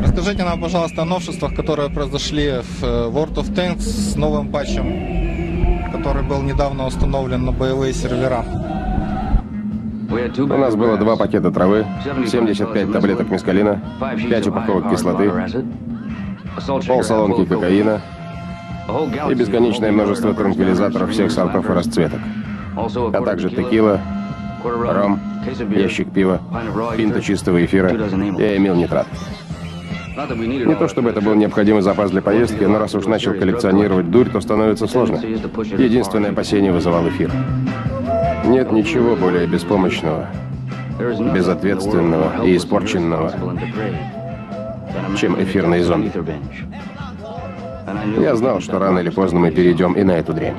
Расскажите нам, пожалуйста, о новшествах, которые произошли в э, World of Tanks с новым патчем, который был недавно установлен на боевые сервера. У нас было два пакета травы, 75 таблеток мескалина, 5 упаковок кислоты, полсалонки кокаина и бесконечное множество транквилизаторов всех сортов и расцветок, а также текила, ром, ящик пива, пинта чистого эфира и эмил нитрат. Не то чтобы это был необходимый запас для поездки, но раз уж начал коллекционировать дурь, то становится сложно. Единственное опасение вызывал эфир. Нет ничего более беспомощного, безответственного и испорченного, чем эфирные зомби. Я знал, что рано или поздно мы перейдем и на эту дрянь.